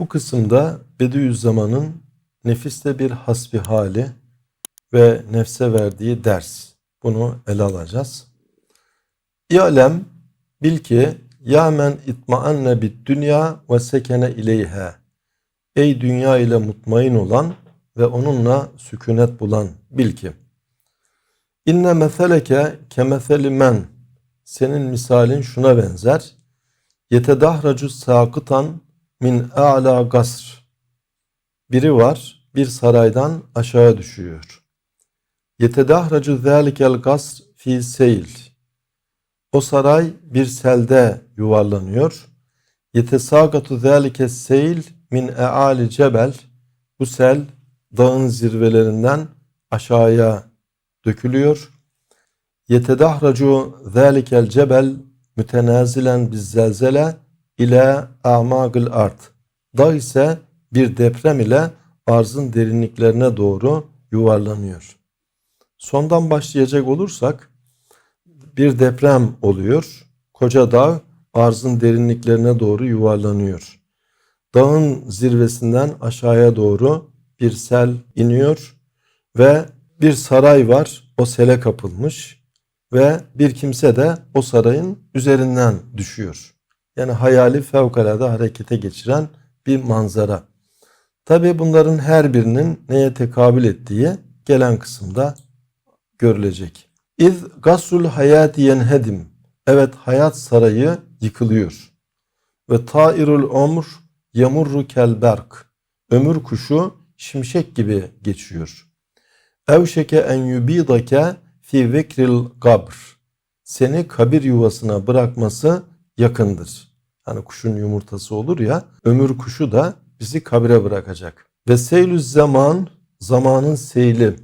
Bu kısımda Bediüzzaman'ın nefiste bir hasbihali ve nefse verdiği ders. Bunu ele alacağız. İ'lem bil ki ya men itmaanne bid dünya ve sekene ileyha. Ey dünya ile mutmain olan ve onunla sükunet bulan bil ki. İnne meseleke kemeseli men. Senin misalin şuna benzer. Yetedahracu sakıtan min a'la gasr. Biri var bir saraydan aşağı düşüyor. Yetedahracu zâlikel gasr fi seyl. O saray bir selde yuvarlanıyor. Yetesagatu zâlike seyl min e'ali cebel. Bu sel dağın zirvelerinden aşağıya dökülüyor. Yetedahracu zâlikel cebel mütenazilen biz zelzele ile amagıl art. Dağ ise bir deprem ile arzın derinliklerine doğru yuvarlanıyor. Sondan başlayacak olursak bir deprem oluyor. Koca dağ arzın derinliklerine doğru yuvarlanıyor. Dağın zirvesinden aşağıya doğru bir sel iniyor ve bir saray var. O sele kapılmış ve bir kimse de o sarayın üzerinden düşüyor. Yani hayali fevkalade harekete geçiren bir manzara. Tabi bunların her birinin neye tekabül ettiği gelen kısımda görülecek. İz gasrul hayati yenhedim. Evet hayat sarayı yıkılıyor. Ve tairul omr yamurru kelberk. Ömür kuşu şimşek gibi geçiyor. Evşeke en yubidake fi vekril kabr. Seni kabir yuvasına bırakması yakındır. Hani kuşun yumurtası olur ya, ömür kuşu da bizi kabire bırakacak. Ve seylü zaman, zamanın seyli,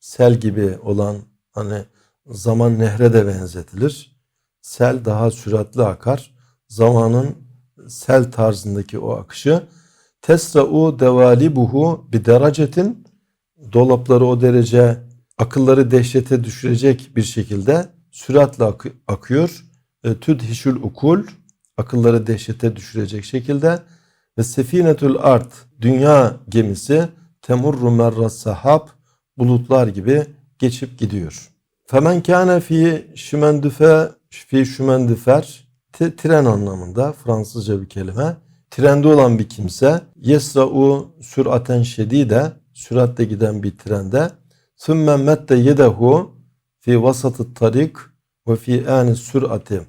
sel gibi olan hani zaman nehre de benzetilir. Sel daha süratli akar. Zamanın sel tarzındaki o akışı tesra'u devalibuhu bir derecetin dolapları o derece akılları dehşete düşürecek bir şekilde süratle akı- akıyor. E, Tüdhişül ukul akılları dehşete düşürecek şekilde ve sefinetül art dünya gemisi temurru merras sahab bulutlar gibi geçip gidiyor. Femen kâne fi şimendüfe fi şimendüfer t- tren anlamında Fransızca bir kelime. Trende olan bir kimse yesra'u süraten şedide süratle giden bir trende sümme mette yedehu fi vasatı tarik ve fi ani sürati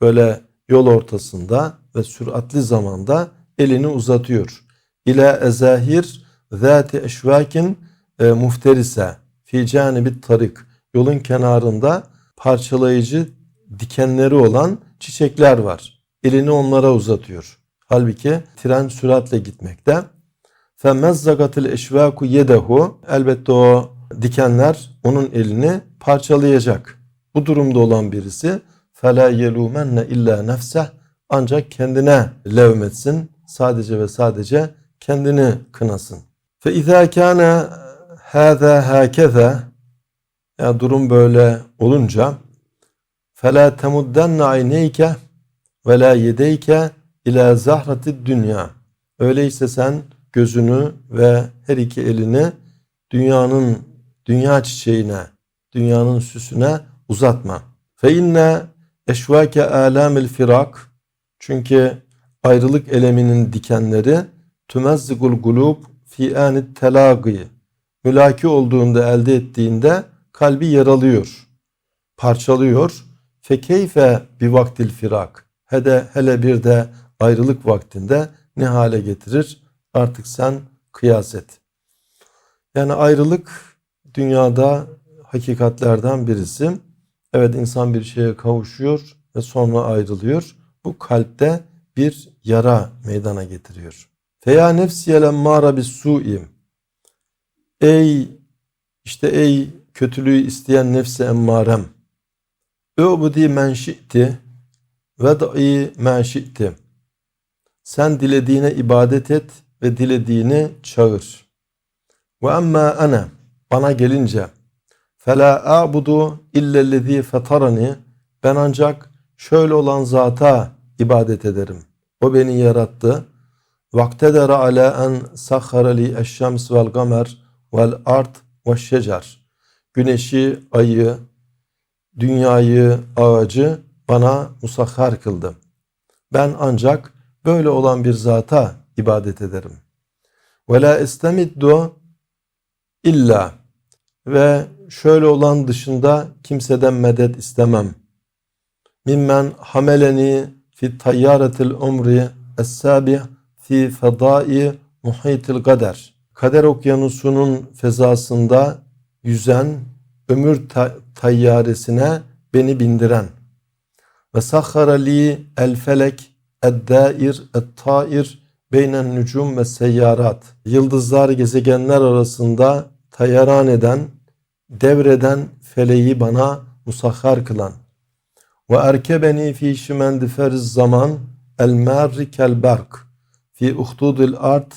böyle yol ortasında ve süratli zamanda elini uzatıyor. İle ezahir zati eşvakin e, muhterise fi canibit tarik yolun kenarında parçalayıcı dikenleri olan çiçekler var. Elini onlara uzatıyor. Halbuki tren süratle gitmekte. Femmezzagatil eşvaku yedehu elbette o dikenler onun elini parçalayacak. Bu durumda olan birisi fela yelumenne illa nefseh ancak kendine levmetsin. Sadece ve sadece kendini kınasın. İzâ kâne hâzâ hâkeze ya durum böyle olunca temuddenne ayneyke ve la yedeyke ila zahrati dünya. Öyleyse sen gözünü ve her iki elini dünyanın dünya çiçeğine, dünyanın süsüne uzatma. Fe inne eşvake alamil firak çünkü ayrılık eleminin dikenleri tümezzigul gulub fi anit telagi mülaki olduğunda elde ettiğinde kalbi yaralıyor, parçalıyor. Fe keyfe bi vaktil firak. Hele, hele bir de ayrılık vaktinde ne hale getirir? Artık sen kıyas et. Yani ayrılık dünyada hakikatlerden birisi. Evet insan bir şeye kavuşuyor ve sonra ayrılıyor. Bu kalpte bir yara meydana getiriyor. Feya nefsiyel emmâra bis su'im. Ey işte ey kötülüğü isteyen nefsi emmarem. Öbudi men şi'ti ve da'i men şi'ti. Sen dilediğine ibadet et ve dilediğini çağır. Ve emma ana bana gelince fela a'budu illellezî fetarani ben ancak şöyle olan zata ibadet ederim. O beni yarattı sahhara li eşşems vel gamer vel art ve şecer. Güneşi, ayı, dünyayı, ağacı bana musahhar kıldı. Ben ancak böyle olan bir zata ibadet ederim. La istemiddu illa ve şöyle olan dışında kimseden medet istemem. Mimmen hameleni fi tayyaretil umri es-sabih fi fedai muhitil kader. Kader okyanusunun fezasında yüzen ömür ta- tayyaresine beni bindiren ve sahhara li el felek ed-dair et-tair beynen nücum ve seyyarat. Yıldızlar gezegenler arasında tayyaran eden, devreden feleği bana musahhar kılan. Ve erkebeni fi şimendiferiz zaman el marri kel berk fi uhdudil art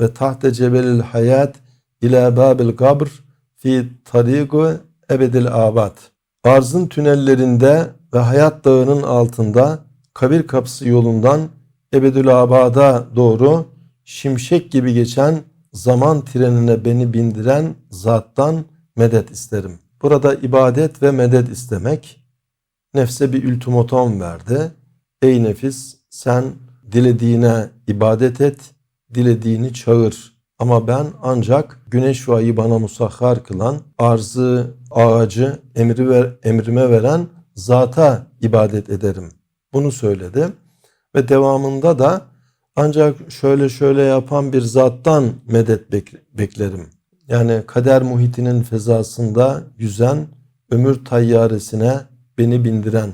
ve tahte cebelil hayat ila babil kabr fi tariqu ebedil abad. Arzın tünellerinde ve hayat dağının altında kabir kapısı yolundan ebedül abada doğru şimşek gibi geçen zaman trenine beni bindiren zattan medet isterim. Burada ibadet ve medet istemek nefse bir ultimatom verdi. Ey nefis sen dilediğine ibadet et, dilediğini çağır. Ama ben ancak güneş ve ayı bana musahhar kılan, arzı, ağacı emri ver, emrime veren zata ibadet ederim. Bunu söyledi. Ve devamında da ancak şöyle şöyle yapan bir zattan medet bek- beklerim. Yani kader muhitinin fezasında yüzen ömür tayyaresine beni bindiren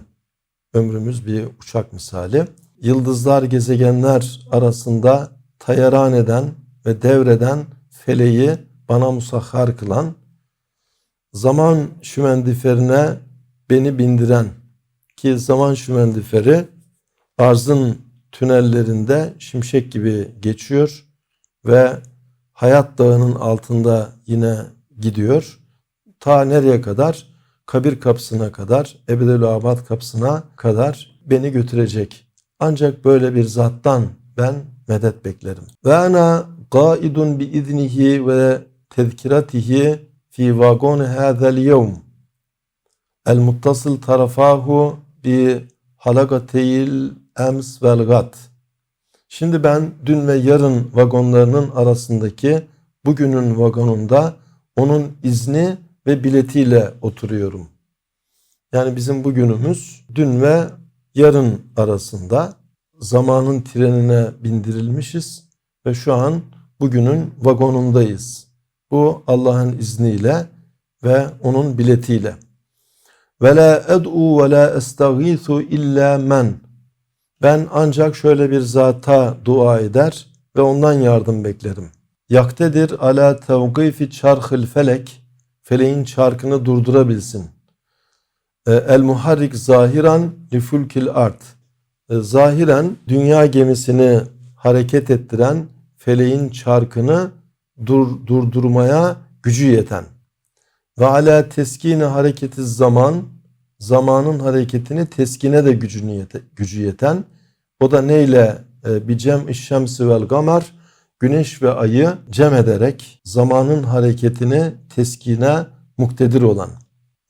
ömrümüz bir uçak misali. Yıldızlar gezegenler arasında tayaran eden ve devreden feleği bana musahhar kılan zaman şümendiferine beni bindiren ki zaman şümendiferi arzın tünellerinde şimşek gibi geçiyor ve hayat dağının altında yine gidiyor. Ta nereye kadar? Kabir kapısına kadar, ebedül abad kapısına kadar beni götürecek. Ancak böyle bir zattan ben medet beklerim. Ve ana qaidun bi iznihi ve tezkiratihi fi vagon hadal yevm. El muttasıl tarafahu bi halakateyil ems vel gat. Şimdi ben dün ve yarın vagonlarının arasındaki bugünün vagonunda onun izni ve biletiyle oturuyorum. Yani bizim bugünümüz dün ve yarın arasında zamanın trenine bindirilmişiz ve şu an bugünün vagonundayız. Bu Allah'ın izniyle ve onun biletiyle. Ve la ed'u ve la illa men. Ben ancak şöyle bir zata dua eder ve ondan yardım beklerim. Yaktedir ala tevgifi çarhıl felek. Feleğin çarkını durdurabilsin. E, El muharrik zahiran li fulkil art. E, Zahiren dünya gemisini hareket ettiren feleğin çarkını dur, durdurmaya gücü yeten. Ve ala teskine hareketi zaman, zamanın hareketini teskine de gücünü yete, gücü yeten. O da neyle? E, bir cem şemsi vel gamer, güneş ve ayı cem ederek zamanın hareketini teskine muktedir olan.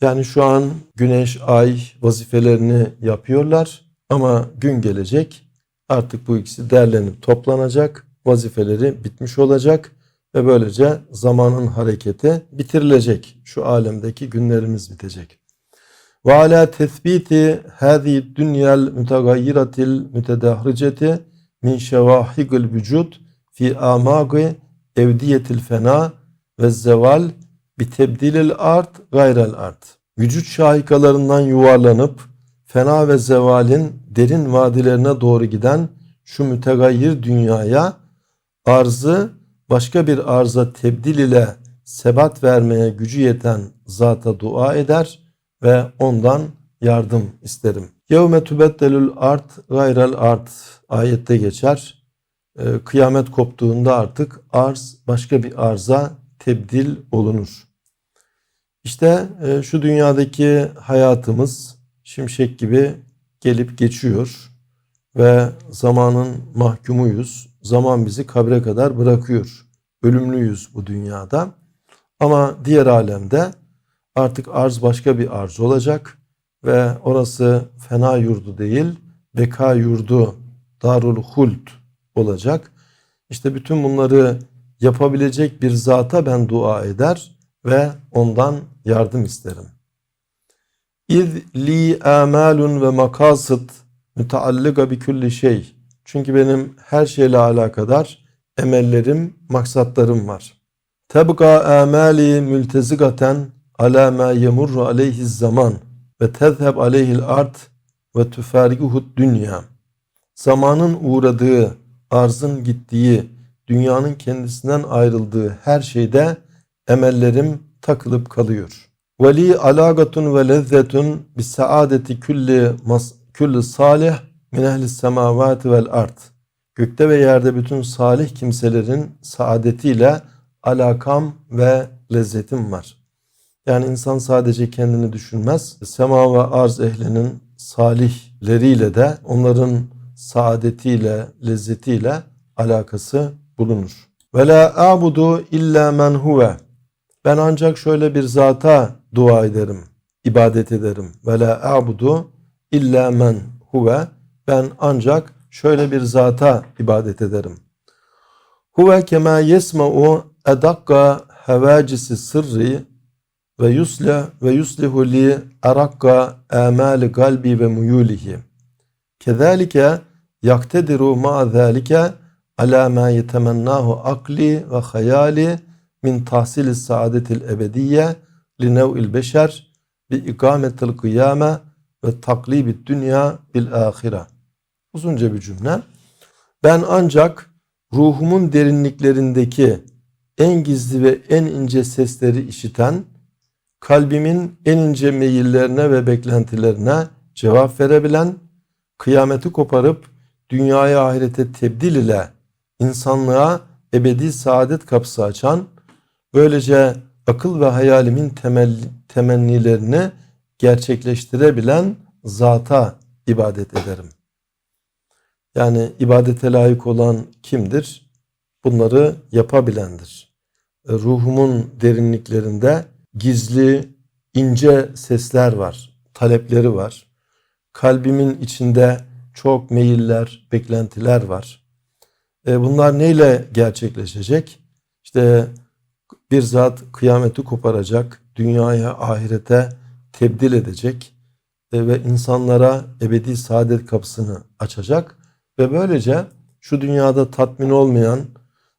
Yani şu an güneş, ay vazifelerini yapıyorlar ama gün gelecek artık bu ikisi derlenip toplanacak, vazifeleri bitmiş olacak ve böylece zamanın hareketi bitirilecek. Şu alemdeki günlerimiz bitecek. Ve ala tethbiti hadi dünyal mütegayyiratil mütedahriceti min şevahigil vücut fi amagi evdiyetil fena ve zeval bi tebdilil art gayrel art. Vücut şahikalarından yuvarlanıp fena ve zevalin derin vadilerine doğru giden şu mütegayyir dünyaya arzı başka bir arza tebdil ile sebat vermeye gücü yeten zata dua eder ve ondan yardım isterim. Yevme tübeddelül art gayrel art ayette geçer. Ee, Kıyamet koptuğunda artık arz başka bir arza tebdil olunur. İşte e, şu dünyadaki hayatımız şimşek gibi gelip geçiyor ve zamanın mahkumuyuz. Zaman bizi kabre kadar bırakıyor. Ölümlüyüz bu dünyada. Ama diğer alemde artık arz başka bir arz olacak ve orası fena yurdu değil, beka yurdu, darul hult olacak. İşte bütün bunları yapabilecek bir zata ben dua eder ve ondan yardım isterim. İz li amalun ve makasıt müteallika bi kulli şey. Çünkü benim her şeyle alakadar emellerim, maksatlarım var. Tebqa amali mültezigaten ala ma yemurru aleyhi zaman ve tezheb aleyhil art ve tüfergihud dünya. Zamanın uğradığı, arzın gittiği, dünyanın kendisinden ayrıldığı her şeyde emellerim takılıp kalıyor. Veli alagatun ve lezzetun bis saadeti külli mas külli salih min ehli semavati vel ard. Gökte ve yerde bütün salih kimselerin saadetiyle alakam ve lezzetim var. Yani insan sadece kendini düşünmez. Sema ve arz ehlinin salihleriyle de onların saadetiyle, lezzetiyle alakası bulunur. Ve la a'budu illa men huve. Ben ancak şöyle bir zata dua ederim, ibadet ederim. Ve la a'budu illa men huve. Ben ancak şöyle bir zata ibadet ederim. Huve kema yesma'u edakka hevacisi sırri ve yusle ve yuslihu li arakka amali kalbi ve muyulihi. Kezalike yaktediru ma zalike ala ma yetemennahu akli ve hayali min tahsili saadetil ebediyye li nev'il beşer bi ikametil kıyame ve taklibid dünya bil ahire. Uzunca bir cümle. Ben ancak ruhumun derinliklerindeki en gizli ve en ince sesleri işiten, kalbimin en ince meyillerine ve beklentilerine cevap verebilen, kıyameti koparıp dünyaya ahirete tebdil ile insanlığa ebedi saadet kapısı açan, böylece akıl ve hayalimin temel, temennilerini gerçekleştirebilen zata ibadet ederim. Yani ibadete layık olan kimdir? Bunları yapabilendir. Ruhumun derinliklerinde gizli, ince sesler var, talepleri var. Kalbimin içinde çok meyiller, beklentiler var. E, bunlar neyle gerçekleşecek? İşte bir zat kıyameti koparacak, dünyaya, ahirete tebdil edecek e, ve insanlara ebedi saadet kapısını açacak ve böylece şu dünyada tatmin olmayan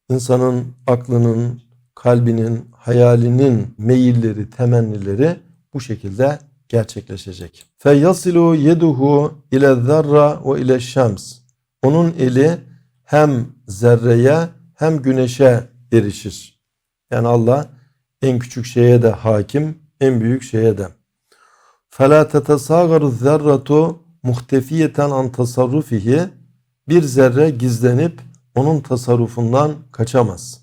insanın aklının, kalbinin, hayalinin meyilleri, temennileri bu şekilde gerçekleşecek. Feyasilu yeduhu ile zarra ve ile şems. Onun eli hem zerreye hem güneşe erişir. Yani Allah en küçük şeye de hakim, en büyük şeye de. فَلَا تَتَسَاغَرُ الذَّرَّةُ muhtefiyeten an tasarrufihi bir zerre gizlenip onun tasarrufundan kaçamaz.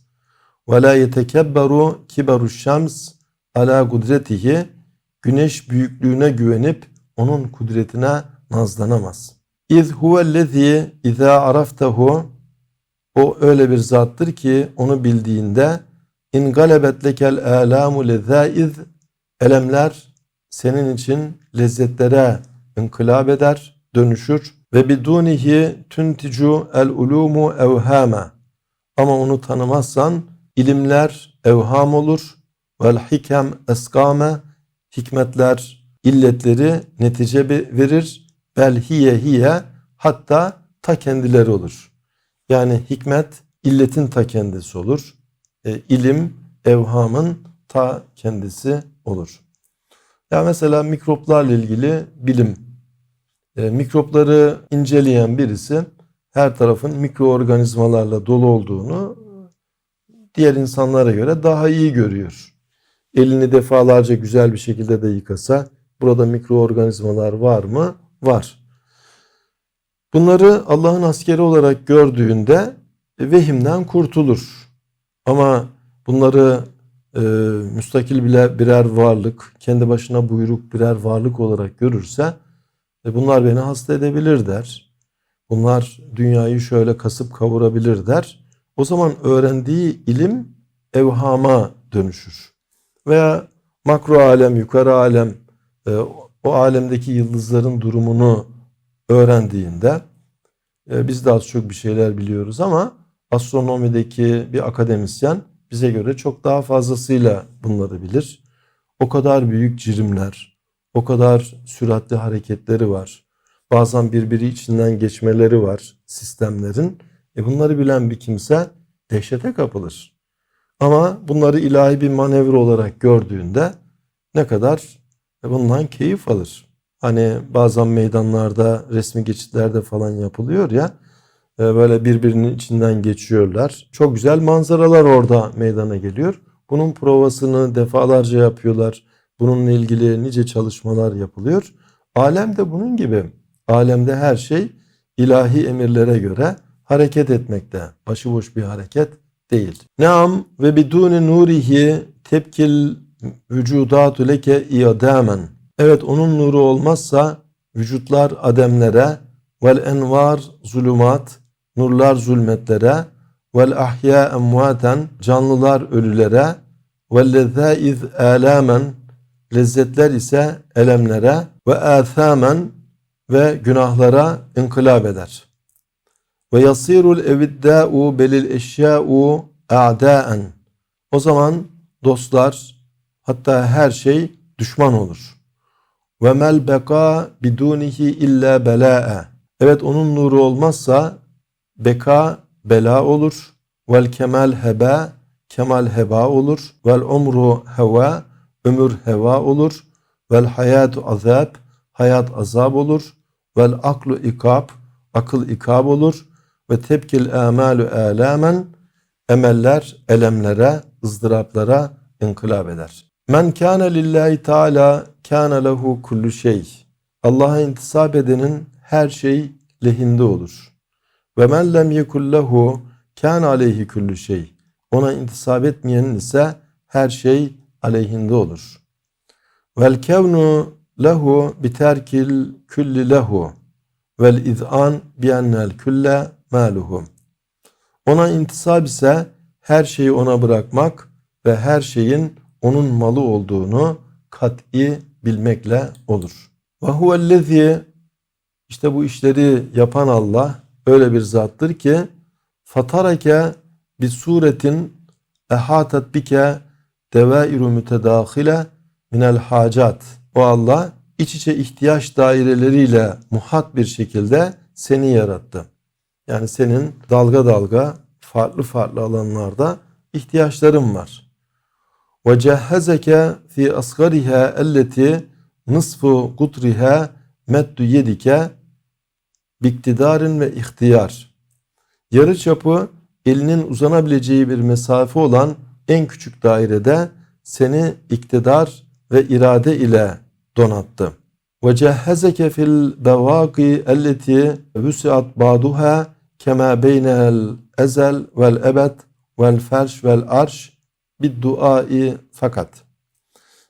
Ve la yetekebberu kiberu şems ala kudretihi güneş büyüklüğüne güvenip onun kudretine nazlanamaz. İz huvellezî izâ araftehu o öyle bir zattır ki onu bildiğinde in galebet lekel âlâmu lezâiz elemler senin için lezzetlere inkılap eder, dönüşür ve bidunihi tunticu el ulumu evhama. Ama onu tanımazsan ilimler evham olur. Vel hikem eskame hikmetler illetleri netice verir. Bel hiye hiye hatta ta kendileri olur. Yani hikmet illetin ta kendisi olur. E, ilim evhamın ta kendisi olur. Ya mesela mikroplarla ilgili bilim e, mikropları inceleyen birisi her tarafın mikroorganizmalarla dolu olduğunu diğer insanlara göre daha iyi görüyor. Elini defalarca güzel bir şekilde de yıkasa burada mikroorganizmalar var mı? Var. Bunları Allah'ın askeri olarak gördüğünde vehimden kurtulur. Ama bunları e, müstakil bile birer varlık, kendi başına buyruk birer varlık olarak görürse e bunlar beni hasta edebilir der. Bunlar dünyayı şöyle kasıp kavurabilir der. O zaman öğrendiği ilim evhama dönüşür. Veya makro alem, yukarı alem, e, o alemdeki yıldızların durumunu öğrendiğinde e, biz de az çok bir şeyler biliyoruz ama astronomideki bir akademisyen bize göre çok daha fazlasıyla bunları bilir. O kadar büyük cirimler, o kadar süratli hareketleri var. Bazen birbiri içinden geçmeleri var sistemlerin. E bunları bilen bir kimse dehşete kapılır. Ama bunları ilahi bir manevra olarak gördüğünde ne kadar e, bundan keyif alır. Hani bazen meydanlarda, resmi geçitlerde falan yapılıyor ya, e, böyle birbirinin içinden geçiyorlar. Çok güzel manzaralar orada meydana geliyor. Bunun provasını defalarca yapıyorlar. Bununla ilgili nice çalışmalar yapılıyor. Alem de bunun gibi. Alemde her şey ilahi emirlere göre hareket etmekte. Başıboş bir hareket değil. Naam ve biduni nurihi tepkil vücudatu leke iyadamen. Evet onun nuru olmazsa vücutlar ademlere vel envar zulümat nurlar zulmetlere vel ahya emvaten canlılar ölülere vel lezzaiz alamen lezzetler ise elemlere ve athamen ve günahlara inkılap eder. Ve yasirul eviddâ'u belil eşyâ'u a'dâen. O zaman dostlar hatta her şey düşman olur. Ve mel beka bidunihi illa belâ'e. Evet onun nuru olmazsa beka bela olur. Vel kemal heba kemal heba olur. Vel umru heva ömür heva olur. Vel hayatu azab hayat azab olur. Vel aklu ikab akıl ikab olur. Ve tepkil amalu alamen emeller elemlere, ızdıraplara inkılap eder. Men kâne lillahi teala kâne lehu kullu şey. Allah'a intisap edenin her şey lehinde olur. Ve men lem yekul lehu kâne aleyhi kullu şey. Ona intisap etmeyenin ise her şey aleyhinde olur. Vel kevnu lehu biterkil külli lehu vel iz'an bi ennel külle maluhu. Ona intisap ise her şeyi ona bırakmak ve her şeyin onun malı olduğunu kat'i bilmekle olur. Ve huvellezî işte bu işleri yapan Allah öyle bir zattır ki fatarake bir suretin ehatet bike devairu mütedahile minel hacat. O Allah iç içe ihtiyaç daireleriyle muhat bir şekilde seni yarattı. Yani senin dalga dalga farklı farklı alanlarda ihtiyaçların var. Ve cehhezeke fi asgariha elleti nısfu kutriha meddu yedike biktidarin ve ihtiyar. Yarı çapı elinin uzanabileceği bir mesafe olan en küçük dairede seni iktidar ve irade ile donattı. Ve cehhezeke fil bevaki elleti vüsiat baduha kema beynel ezel vel ebed vel ferş vel arş bid duai fakat.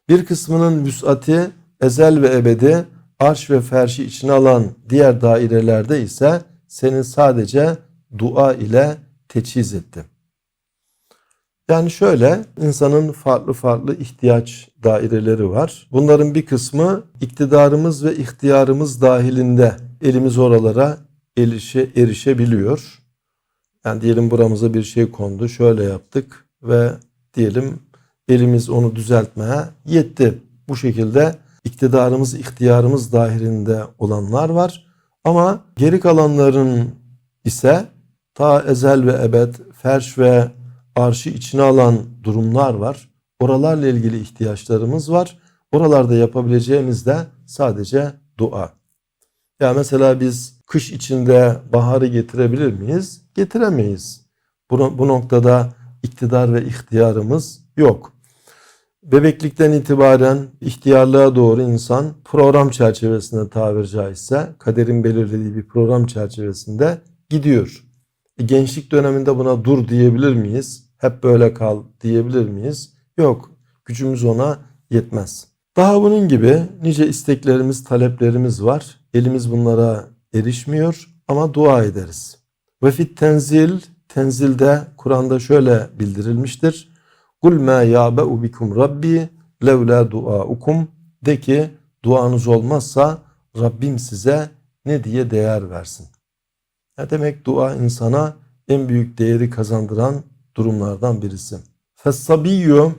Bir kısmının vüsati ezel ve ebedi arş ve ferşi içine alan diğer dairelerde ise seni sadece dua ile teçhiz etti. Yani şöyle insanın farklı farklı ihtiyaç daireleri var. Bunların bir kısmı iktidarımız ve ihtiyarımız dahilinde elimiz oralara erişe, erişebiliyor. Yani diyelim buramıza bir şey kondu şöyle yaptık ve diyelim elimiz onu düzeltmeye yetti. Bu şekilde iktidarımız, ihtiyarımız dahilinde olanlar var. Ama geri kalanların ise ta ezel ve ebed, ferş ve arşı içine alan durumlar var. Oralarla ilgili ihtiyaçlarımız var. Oralarda yapabileceğimiz de sadece dua. Ya mesela biz kış içinde baharı getirebilir miyiz? Getiremeyiz. Bu, bu noktada iktidar ve ihtiyarımız yok. Bebeklikten itibaren ihtiyarlığa doğru insan program çerçevesinde tabir caizse kaderin belirlediği bir program çerçevesinde gidiyor. E, gençlik döneminde buna dur diyebilir miyiz? Hep böyle kal diyebilir miyiz? Yok. Gücümüz ona yetmez. Daha bunun gibi nice isteklerimiz, taleplerimiz var. Elimiz bunlara erişmiyor ama dua ederiz. Ve fit tenzil, tenzilde Kur'an'da şöyle bildirilmiştir. Kul ma ya'ba'u bikum rabbi levla duaukum de ki duanız olmazsa Rabbim size ne diye değer versin. Ne demek dua insana en büyük değeri kazandıran durumlardan birisi. Fessabiyyü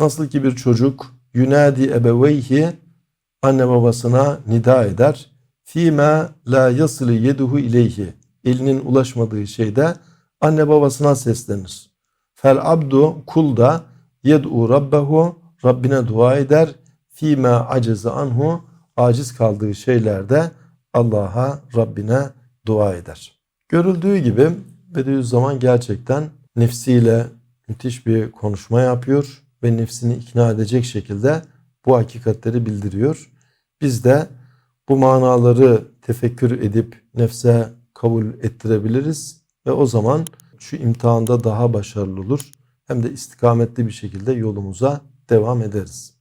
nasıl ki bir çocuk yunadi ebeveyhi anne babasına nida eder. Fîme la yasılı yeduhu ileyhi elinin ulaşmadığı şeyde anne babasına seslenir. Fel abdu kul da yed'u rabbehu Rabbine dua eder. Fîme aceze anhu aciz kaldığı şeylerde Allah'a Rabbine dua eder. Görüldüğü gibi Bediüzzaman gerçekten nefsiyle müthiş bir konuşma yapıyor ve nefsini ikna edecek şekilde bu hakikatleri bildiriyor. Biz de bu manaları tefekkür edip nefse kabul ettirebiliriz ve o zaman şu imtihanda daha başarılı olur hem de istikametli bir şekilde yolumuza devam ederiz.